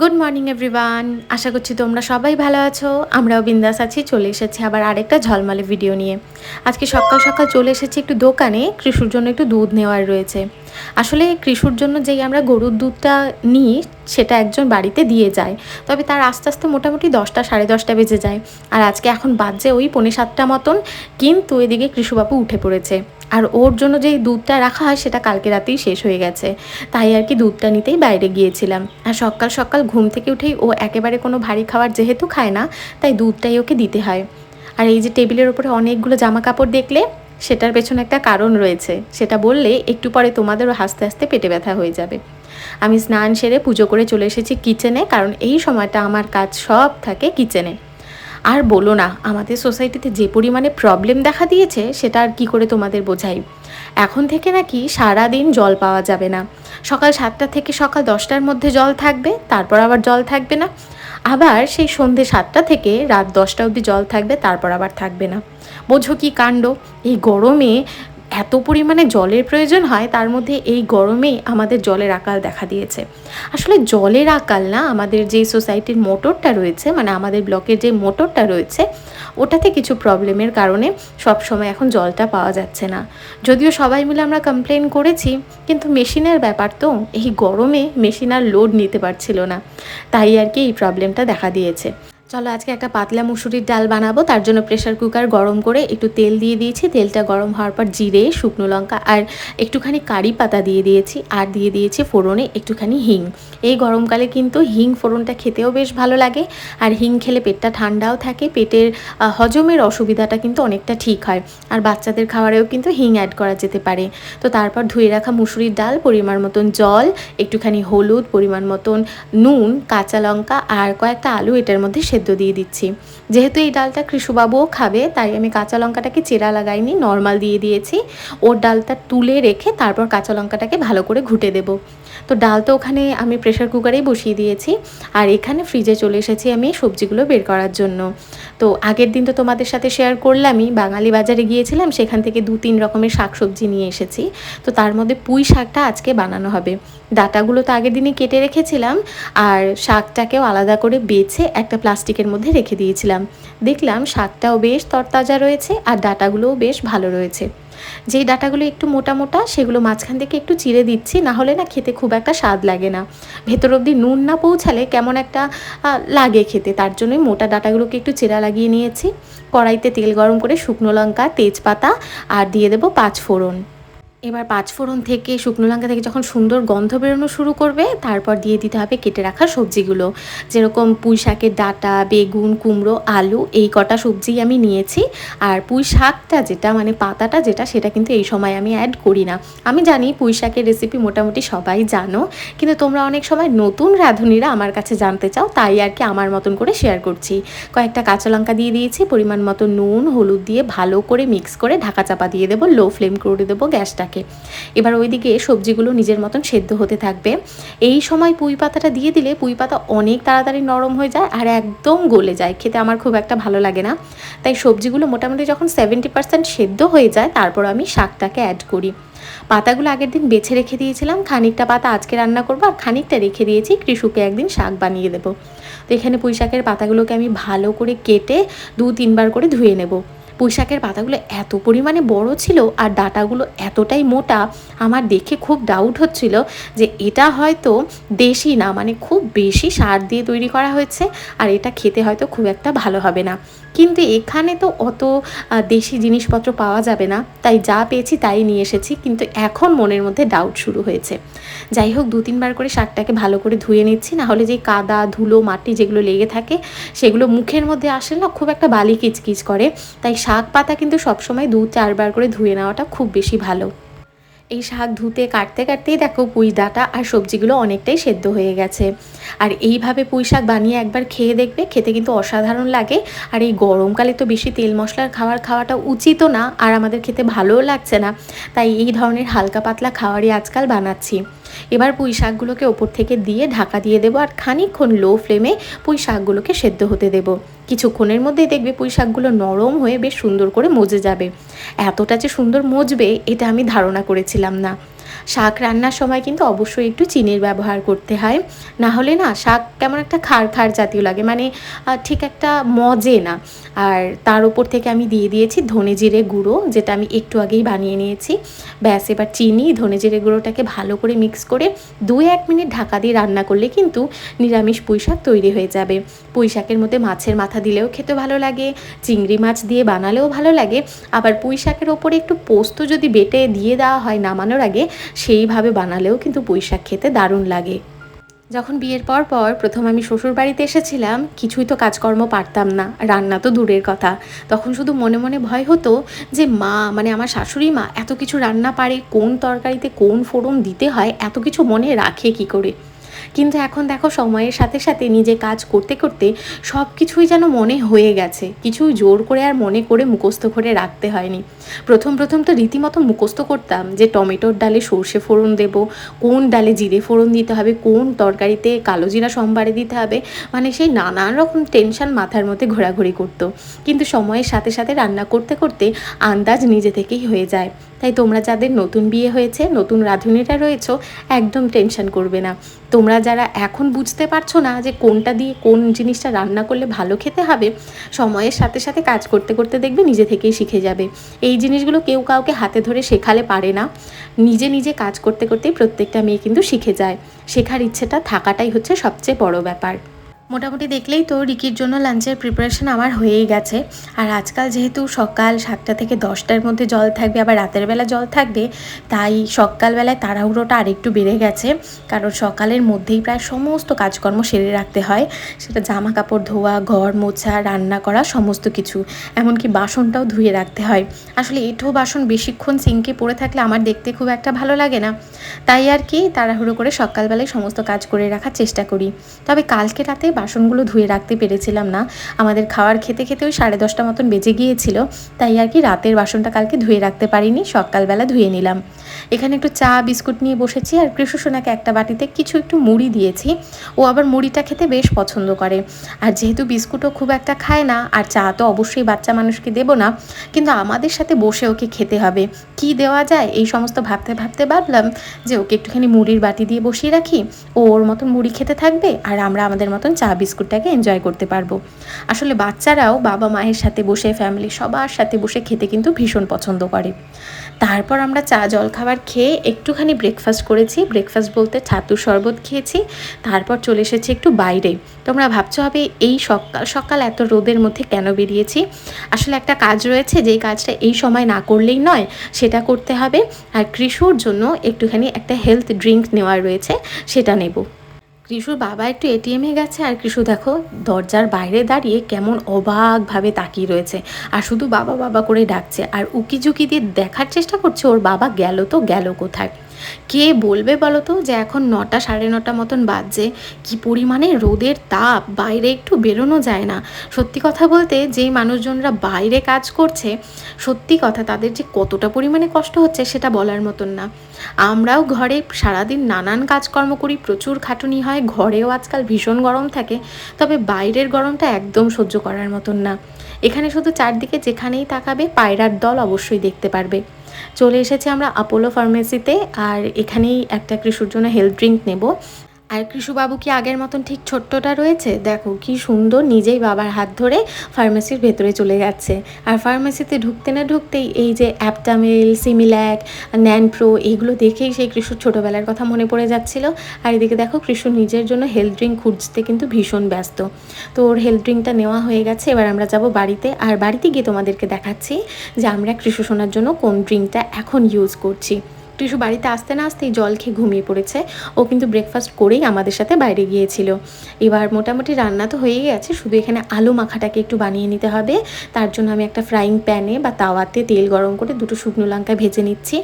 Good morning everyone আশা করছি তোমরা সবাই ভালো আছো। আমরাও বিন্দাস আছি, চলে এসেছি আবার আরেকটা ঝলমালে ভিডিও নিয়ে। আজকে সকাল সকাল চলে এসেছি একটু দোকানে, কৃষুর জন্য একটু দুধ নেওয়ার রয়েছে। আসলে কৃষুর জন্য যেই আমরা গরুর দুধটা নিই সেটা একজন বাড়িতে দিয়ে যায়। তবে তার আস্তে আস্তে মোটামুটি দশটা, সাড়ে দশটা বেজে যায়। আর আজকে এখন বাজছে ওই পৌনে সাতটা মতন, কিন্তু এদিকে কৃষুবাবু উঠে পড়েছে। আর ওর জন্য যেই দুধটা রাখা হয়, সেটা কালকে রাতেই শেষ হয়ে গেছে। তাই আর কি দুধটা নিতেই বাইরে গিয়েছিলাম। আর সকাল সকাল ঘুম থেকে উঠেই ও একেবারে কোনো ভারী খাবার যেহেতু খায় না, তাই দুধটাই ওকে দিতে হয়। আর এই যে টেবিলের ওপরে অনেকগুলো জামা কাপড় দেখলে, সেটার পেছনে একটা কারণ রয়েছে। সেটা বললে একটু পরে তোমাদেরও হাসতে হাসতে পেটে ব্যথা হয়ে যাবে। আমি স্নান সেরে পুজো করে চলে এসেছি কিচেনে কারণ এই সময়টা আমার কাজ সব থাকে কিচেনে আর বলো না, আমাদের সোসাইটিতে যে পরিমাণে প্রবলেম দেখা দিয়েছে, সেটা আর কী করে তোমাদের বোঝাই? এখন থেকে নাকি সারা দিন জল পাওয়া যাবে না। সকাল সাতটা থেকে সকাল দশটার মধ্যে জল থাকবে, তারপর আবার জল থাকবে না। আবার সেই সন্ধে সাতটা থেকে রাত দশটা অবধি জল থাকবে, তারপর আবার থাকবে না। বোঝো কি কাণ্ড? এই গরমে এত পরিমাণে জলের প্রয়োজন হয়, তার মধ্যে এই গরমে আমাদের জলের আকাল দেখা দিয়েছে। আসলে জলের আকাল না, আমাদের যে সোসাইটির মোটরটা রয়েছে মানে আমাদের ব্লকের যে মোটরটা রয়েছে, ওটাতে কিছু প্রবলেমের কারণে সব সময় এখন জলটা পাওয়া যাচ্ছে না। যদিও সবাই মিলে আমরা কমপ্লেন করেছি, কিন্তু মেশিনের ব্যাপার তো, এই গরমে মেশিন আর লোড নিতে পারছিল না। তাই আর কি এই প্রবলেমটা দেখা দিয়েছে। চলো আজকে একটা পাতলা মুসুরির ডাল বানাবো। তার জন্য প্রেশার কুকার গরম করে একটু তেল দিয়ে দিয়েছি। তেলটা গরম হওয়ার পর জিরে, শুকনো লঙ্কা আর একটুখানি কারি পাতা দিয়ে দিয়েছি আর দিয়ে দিয়েছি ফোড়নে একটুখানি হিং। এই গরমকালে কিন্তু হিং ফোড়নটা খেতেও বেশ ভালো লাগে আর হিং খেলে পেটটা ঠান্ডাও থাকে। পেটের হজমের অসুবিধাটা কিন্তু অনেকটা ঠিক হয়। আর বাচ্চাদের খাবারেও কিন্তু হিং অ্যাড করা যেতে পারে। তো তারপর ধুয়ে রাখা মুসুরির ডাল, পরিমাণ মতন জল, একটুখানি হলুদ, পরিমাণ মতন নুন, কাঁচা লঙ্কা আর কয়েকটা আলু এটার মধ্যে সেদ্ধ দিয়ে দিচ্ছি। যেহেতু এই ডালটা কৃষুবাবুও খাবে, তাই আমি কাঁচা লঙ্কাটাকে চেরা লাগাইনি, নর্মাল দিয়ে দিয়েছি। ওর ডালটা তুলে রেখে তারপর কাঁচা লঙ্কাটাকে ভালো করে ঘুটে দেবো। তো ডাল তো ওখানে আমি প্রেশার কুকারেই বসিয়ে দিয়েছি। আর এখানে ফ্রিজে চলে এসেছি আমি সবজিগুলো বের করার জন্য। তো আগের দিন তো তোমাদের সাথে শেয়ার করলামই, বাঙালি বাজারে গিয়েছিলাম, সেখান থেকে দু তিন রকমের শাক সবজি নিয়ে এসেছি। তো তার মধ্যে পুঁই শাকটা আজকে বানানো হবে। ডাটাগুলো তো আগের দিনই কেটে রেখেছিলাম, আর শাকটাকেও আলাদা করে বেছে একটা প্লাস্টিকের মধ্যে রেখে দিয়েছিলাম। দেখলাম শাকটাও বেশ তরতাজা রয়েছে আর ডাটাগুলোও বেশ ভালো রয়েছে। যেই ডাটাগুলো একটু মোটা মোটা, সেগুলো মাঝখান থেকে একটু চিড়ে দিচ্ছি না হলে না খেতে খুব একটা স্বাদ লাগে না। ভেতর অবধি নুন না পৌঁছালে কেমন একটা লাগে খেতে, তার জন্যই মোটা ডাটাগুলোকে একটু চেরা লাগিয়ে নিয়েছি। কড়াইতে তেল গরম করে শুকনো লঙ্কা, তেজপাতা আর দিয়ে দেবো পাঁচ ফোড়ন। এবার পাঁচফোড়ন থেকে শুকনো লঙ্কা থেকে যখন সুন্দর গন্ধ বেরোনো শুরু করবে, তারপর দিয়ে দিতে হবে কেটে রাখা সবজিগুলো। যেরকম পুঁই শাকের ডাটা, বেগুন, কুমড়ো, আলু, এই কটা সবজি আমি নিয়েছি। আর পুঁই শাকটা যেটা মানে পাতাটা যেটা, সেটা কিন্তু এই সময় আমি অ্যাড করি না। আমি জানি পুঁই শাকের রেসিপি মোটামুটি সবাই জানো, কিন্তু তোমরা অনেক সময় নতুন রাঁধুনিরা আমার কাছে জানতে চাও, তাই আর কি আমার মতন করে শেয়ার করছি। কয়েকটা কাঁচা লঙ্কা দিয়ে দিয়েছি, পরিমাণ মতো নুন, হলুদ দিয়ে ভালো করে মিক্স করে ঢাকা চাপা দিয়ে দেবো লো ফ্লেম করে দেবো গ্যাসটাকে। থাকে। এবার ওইদিকে সবজিগুলো নিজের মতন সেদ্ধ হতে থাকবে। এই সময় পুঁই পাতাটা দিয়ে দিলে পুঁই পাতা অনেক তাড়াতাড়ি নরম হয়ে যায় আর একদম গলে যায়। খেতে আমার খুব একটা ভালো লাগে না। তাই সবজিগুলো মোটামুটি যখন সেভেন্টি পার্সেন্ট সেদ্ধ হয়ে যায়, তারপর আমি শাকটাকে অ্যাড করি। পাতাগুলো আগের দিন বেছে রেখে দিয়েছিলাম। খানিকটা পাতা আজকে রান্না করব আর খানিকটা রেখে দিয়েছি। কৃষুকে একদিন শাক বানিয়ে দেবো। তো এখানে পুঁই শাকের পাতাগুলোকে আমি ভালো করে কেটে দু তিনবার করে ধুয়ে নেব। পুঁইশাকের পাতাগুলো এত পরিমাণে বড় ছিল আর ডাটাগুলো এতটাই মোটা, আমার দেখে খুব ডাউট হচ্ছিল যে এটা হয়তো দেশি না মানে খুব বেশি সার দিয়ে তৈরি করা হয়েছে আর এটা খেতে হয়তো খুব একটা ভালো হবে না। কিন্তু এখানে তো অত দেশি জিনিসপত্র পাওয়া যাবে না, তাই যা পেয়েছি তাই নিয়ে এসেছি, কিন্তু এখন মনের মধ্যে ডাউট শুরু হয়েছে। যাই হোক, দু তিনবার করে শাকটাকে ভালো করে ধুয়ে নিচ্ছি, না হলে যে কাদা, ধুলো, মাটি যেগুলো লেগে থাকে, সেগুলো মুখের মধ্যে আসলে না খুব একটা বালি কিচকিচ করে, তাই শাক পাতা কিন্তু সবসময় দু চারবার করে ধুয়ে নেওয়াটা খুব বেশি ভালো। এই শাক ধুতে, কাটতে, কাটতেই দেখো পুঁই ডাটা আর সবজিগুলো অনেকটাই সেদ্ধ হয়ে গেছে। আর এইভাবে পুঁই শাক বানিয়ে একবার খেয়ে দেখবে, খেতে কিন্তু অসাধারণ লাগে। আর এই গরমকালে তো বেশি তেল মশলার খাবার খাওয়াটা উচিতও না, আর আমাদের খেতে ভালোও লাগছে না। তাই এই ধরনের হালকা পাতলা খাবারই আজকাল বানাচ্ছি। এবার পুঁই শাকগুলোকে ওপর থেকে দিয়ে ঢাকা দিয়ে দেবো আর খানিকক্ষণ লো ফ্লেমে পুঁই শাকগুলোকে সেদ্ধ হতে দেবো। কিছুক্ষণের মধ্যেই দেখবে পুঁই শাকগুলো নরম হয়ে বেশ সুন্দর করে মজে যাবে। এতটা যে সুন্দর মজবে, এটা আমি ধারণা করেছিলাম না। শাক রান্নার সময় কিন্তু অবশ্যই একটু চিনির ব্যবহার করতে হয়। না হলে না শাক কেমন একটা খাড় খাড় জাতীয় লাগে মানে ঠিক একটা মজে না। আর তার উপর থেকে আমি দিয়ে দিয়েছি ধনে জিরে গুঁড়ো, যেটা আমি একটু আগেই বানিয়ে নিয়েছি। ব্যাস, এবার চিনি, ধনে জিরে গুঁড়োটাকে ভালো করে মিক্স করে দু এক মিনিট ঢাকা দিয়ে রান্না করলে কিন্তু নিরামিষ পুঁই শাক তৈরি হয়ে যাবে। পুঁই শাকের মধ্যে মাছের মাথা দিলেও খেতে ভালো লাগে, চিংড়ি মাছ দিয়ে বানালেও ভালো লাগে। আবার পুঁই শাকের ওপরে একটু পোস্ত যদি বেটে দিয়ে দেওয়া হয় নামানোর আগে সেইভাবে বানালেও কিন্তু বৈশাখ খেতে দারুণ লাগে। যখন বিয়ের পর পর প্রথম আমি শ্বশুর বাড়িতে এসেছিলাম, কিছুই তো কাজকর্ম পারতাম না, রান্না তো দূরের কথা। তখন শুধু মনে মনে ভয় হতো যে, মা মানে আমার শাশুড়ি মা, এত কিছু রান্না পারে, কোন তরকারিতে কোন ফোড়ন দিতে হয়, এত কিছু মনে রাখে কি করে? কিন্তু এখন দেখো সময়ের সাথে সাথে নিজে কাজ করতে করতে সব কিছুই যেন মনে হয়ে গেছে। কিছুই জোর করে আর মনে করে মুখস্থ করে রাখতে হয়নি। প্রথম প্রথম তো রীতিমতো মুখস্থ করতাম যে টমেটোর ডালে সর্ষে ফোড়ন দেব, কোন ডালে জিরে ফোড়ন দিতে হবে, কোন তরকারিতে কালো জিরা সোমবারে দিতে হবে মানে সেই নানান রকম টেনশন মাথার মধ্যে ঘোরাঘুরি করতো। কিন্তু সময়ের সাথে সাথে রান্না করতে করতে আন্দাজ নিজে থেকেই হয়ে যায়। তাই তোমরা যাদের নতুন বিয়ে হয়েছে, নতুন রাঁধুনিরা রয়েছো, একদম টেনশন করবে না। তোমরা যারা এখন বুঝতে পারছ না যে কোনটা দিয়ে কোন জিনিসটা রান্না করলে ভালো খেতে হবে, সময়ের সাথে সাথে কাজ করতে করতে দেখবে নিজে থেকেই শিখে যাবে। এই জিনিসগুলো কেউ কাউকে হাতে ধরে শেখালে পারে না। নিজে নিজে কাজ করতে করতেই প্রত্যেকটা মেয়ে কিন্তু শিখে যায়। শেখার ইচ্ছেটা থাকাটাই হচ্ছে সবচেয়ে বড় ব্যাপার। মোটামুটি দেখলেই তো রিকির জন্য লাঞ্চের প্রিপারেশন আমার হয়েই গেছে। আর আজকাল যেহেতু সকাল সাতটা থেকে দশটার মধ্যে জল থাকবে, আবার রাতের বেলা জল থাকবে, তাই সকালবেলায় তাড়াহুড়োটা আরেকটু বেড়ে গেছে। কারণ সকালের মধ্যেই প্রায় সমস্ত কাজকর্ম সেরে রাখতে হয়। সেটা জামা কাপড় ধোয়া, ঘর মোছা, রান্না করা, সমস্ত কিছু। এমনকি বাসনটাও ধুয়ে রাখতে হয়। আসলে এঁঠো বাসন বেশিক্ষণ সিঙ্কে পড়ে থাকলে আমার দেখতে খুব একটা ভালো লাগে না। তাই আর কি তাড়াহুড়ো করে সকালবেলায় সমস্ত কাজ করে রাখার চেষ্টা করি। তবে কালকে রাতে বাসনগুলো ধুয়ে রাখতে পেরেছিলাম না। আমাদের খাওয়ার খেতে খেতে ওই সাড়ে দশটা মতন বেজে গিয়েছিল। তাই আর কি রাতের বাসনটা কালকে ধুয়ে রাখতে পারিনি, সকালবেলা ধুয়ে নিলাম। এখানে একটু চা, বিস্কুট নিয়ে বসেছি আর কৃষ্ণসোনাকে একটা বাটিতে কিছু একটু মুড়ি দিয়েছি। ও আবার মুড়িটা খেতে বেশ পছন্দ করে। আর যেহেতু বিস্কুটও খুব একটা খায় না, আর চা তো অবশ্যই বাচ্চা মানুষকে দেবো না, কিন্তু আমাদের সাথে বসে ওকে খেতে হবে। কি দেওয়া যায়? এই সমস্ত ভাবতে ভাবতে ভাবলাম যে ওকে একটুখানি মুড়ির বাটি দিয়ে বসিয়ে রাখি। ও ওর মতন মুড়ি খেতে থাকবে আর আমরা আমাদের মতন চা বিস্কুটটাকে এনজয় করতে পারব। আসলে বাচ্চারাও বাবা মায়ের সাথে বসে ফ্যামিলি সবার সাথে বসে খেতে কিন্তু ভীষণ পছন্দ করে। তারপর আমরা চা, জল খাবার খেয়ে একটুখানি ব্রেকফাস্ট করেছি। ব্রেকফাস্ট বলতে ছাতু শরবত খেয়েছি। তারপর চলে এসেছি একটু বাইরে। তোমরা ভাবছ হবে এই সকাল সকাল এত রোদের মধ্যে কেন বেরিয়েছি? আসলে একটা কাজ রয়েছে যেই কাজটা এই সময় না করলেই নয়, সেটা করতে হবে। আর কৃষুর জন্য একটুখানি একটা হেলথ ড্রিঙ্ক নেওয়া রয়েছে, সেটা নেব। কৃষুর বাবা একটু এটিএমে গেছে আর কৃষু দেখো, দরজার বাইরে দাঁড়িয়ে কেমন অবাকভাবে তাকিয়ে রয়েছে। আর শুধু বাবা বাবা করে ডাকছে, আর উকি ঝুঁকি দিয়ে দেখার চেষ্টা করছে, ওর বাবা গেল তো গেল কোথায়। কে বলবে বলো তো যে এখন নটা সাড়ে নটা মতন বাজছে? কি পরিমাণে রোদের তাপ? বাইরে একটু বেরোনো যায় না। সত্যি কথা বলতে যেই মানুষজনরা বাইরে কাজ করছে, সত্যি কথা তাদের যে কতটা পরিমাণে কষ্ট হচ্ছে সেটা বলার মতন না। আমরাও ঘরে সারাদিন নানান কাজকর্ম করি, প্রচুর খাটুনি হয়, ঘরেও আজকাল ভীষণ গরম থাকে, তবে বাইরের গরমটা একদম সহ্য করার মতন না। এখানে শুধু চারদিকে যেখানেই তাকাবে, পায়রার দল অবশ্যই দেখতে পারবে। চলে এসেছি আমরা আপোলো ফার্মেসিতে আর এখানেই একটা কৃষির জন্য হেলথ ড্রিঙ্ক নেব। আর কৃষুবাবু কি আগের মতন ঠিক ছোট্টটা রয়েছে? দেখো, কি সুন্দর নিজেই বাবার হাত ধরে ফার্মেসির ভেতরে চলে যাচ্ছে। আর ফার্মেসিতে ঢুকতে না ঢুকতেই এই যে অ্যাপটামিল সিমিল্যাক ন্যানপ্রো এইগুলো দেখেই সেই কৃষুর ছোটোবেলার কথা মনে পড়ে যাচ্ছিল। আর এদিকে দেখো, কৃষু নিজের জন্য হেলথ ড্রিঙ্ক খুঁজতে কিন্তু ভীষণ ব্যস্ত। তো ওর হেলথ ড্রিঙ্কটা নেওয়া হয়ে গেছে, এবার আমরা যাব বাড়িতে। আর বাড়িতে গিয়ে তোমাদেরকে দেখাচ্ছি যে আমরা কৃষু শোনার জন্য কোন ড্রিঙ্কটা এখন ইউজ করছি। টিসু বাড়িতে আসতে না আসতেই জল খেয়ে ঘুমিয়ে পড়েছে। ও কিন্তু ব্রেকফাস্ট করেই আমাদের সাথে বাইরে গিয়েছিল। এবার মোটামুটি রান্না তো হয়েই গেছে, শুধু এখানে আলু মাখাটাকে একটু বানিয়ে নিতে হবে। তার জন্য আমি একটা ফ্রাইং প্যানে বা তাওয়াতে তেল গরম করে দুটো শুকনো লঙ্কা ভেজে নিচ্ছি।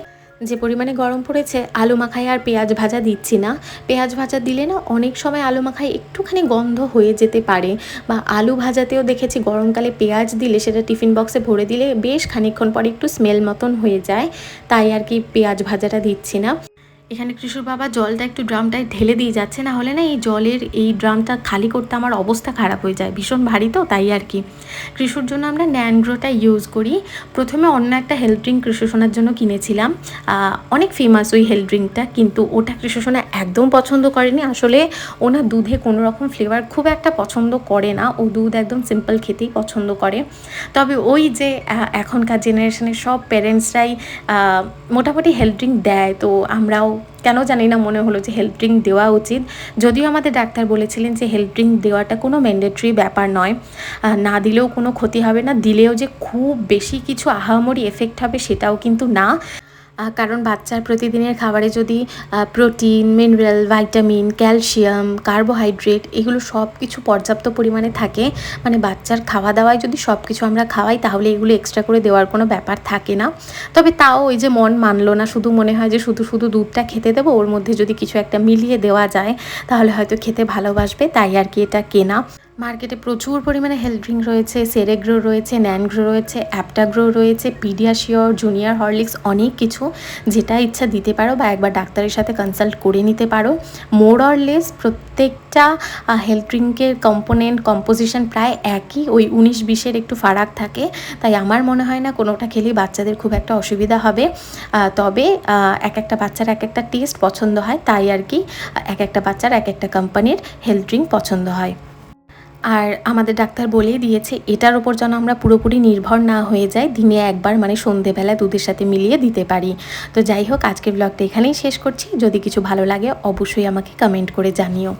যে পরিমাণে গরম পড়েছে, আলু মাখায় আর পেঁয়াজ ভাজা দিচ্ছি না। পেঁয়াজ ভাজা দিলে না অনেক সময় আলু মাখায় একটুখানি গন্ধ হয়ে যেতে পারে বা আলু ভাজাতেও দেখেছি গরমকালে পেঁয়াজ দিলে সেটা টিফিন বক্সে ভরে দিলে বেশ খানিক্ষণ পরে একটু স্মেল মতন হয়ে যায়, তাই আর কি পেঁয়াজ ভাজাটা দিচ্ছি না। এখানে কৃষুর বাবা জলটা একটু ড্রামটায় ঢেলে দিয়ে যাচ্ছে, না হলে না এই জলের এই ড্রামটা খালি করতে আমার অবস্থা খারাপ হয়ে যায়, ভীষণ ভারী তো তাই আর কি। কৃষুর জন্য আমরা ন্যানগ্রোটা ইউজ করি। প্রথমে অন্য একটা হেলথ ড্রিঙ্ক কৃষু জন্য কিনেছিলাম। অনেক ফেমাস ওই হেলথ ড্রিঙ্কটা কিন্তু ওটা কৃষু একদম পছন্দ করেনি। আসলে ওনা দুধে কোনো রকম ফ্লেভার খুব একটা পছন্দ করে না। ও দুধ একদম সিম্পল খেতেই পছন্দ করে। তবে ওই যে এখনকার জেনারেশনের সব প্যারেন্টসরাই মোটামুটি হেলথ ড্রিঙ্ক দেয়। তো আমরাও কেন জানি না, মনে হলো যে হেলথ ড্রিঙ্ক দেওয়া উচিত। যদিও আমাদের ডাক্তার বলেছিলেন যে হেলথ ড্রিঙ্ক দেওয়াটা কোনো ম্যান্ডেটরি ব্যাপার নয়। না দিলেও কোনো ক্ষতি হবে না, দিলেও যে খুব বেশি কিছু আহামরি এফেক্ট হবে সেটাও কিন্তু না। কারণ বাচ্চার প্রতিদিনের খাবারে যদি protein mineral vitamin calcium carbohydrate এগুলো সব কিছু পর্যাপ্ত পরিমাণে থাকে মানে বাচ্চার খাওয়া দাওয়ায় যদি সব কিছু আমরা খাওয়াই, তাহলে এগুলো এক্সট্রা করে দেওয়ার কোনো ব্যাপার থাকে না। তবে তাও ওই যে মন মানলো না, শুধু মনে হয় যে শুধু শুধু দুধটা খেতে দেবো, ওর মধ্যে যদি কিছু একটা মিলিয়ে দেওয়া যায়, তাহলে হয়তো খেতে ভালোবাসবে, তাই আর কি এটা কেনা। মার্কেটে প্রচুর পরিমাণে হেলথ ড্রিঙ্ক রয়েছে সেরেগ্রো রয়েছে ন্যানগ্রো রয়েছে অ্যাপটাগ্রো রয়েছে পিডিয়াশিওর জুনিয়র হরলিক্স অনেক কিছু যেটা ইচ্ছা দিতে পারো বা একবার ডাক্তারের সাথে কনসাল্ট করে নিতে পারো। মোর অর লেস প্রত্যেকটা হেলথ ড্রিঙ্কের কম্পোনেন্ট কম্পোজিশন প্রায় একই, ওই উনিশ বিশের একটু ফারাক থাকে। তাই আমার মনে হয় না কোনোটা খেলেই বাচ্চাদের খুব একটা অসুবিধা হবে। তবে এক একটা বাচ্চার এক একটা টেস্ট পছন্দ হয়, তাই আর কি এক একটা বাচ্চার এক একটা কোম্পানির হেলথ ড্রিঙ্ক পছন্দ হয়। আর আমাদের ডাক্তার বলেই দিয়েছে, এটার ওপর যেন আমরা পুরোপুরি নির্ভর না হয়ে যাই, দিনে একবার মানে সন্ধেবেলা দুধের সাথে মিলিয়ে দিতে পারি। তো যাই হোক, আজকের ব্লগটা এখানেই শেষ করছি। যদি কিছু ভালো লাগে, অবশ্যই আমাকে কমেন্ট করে জানিও।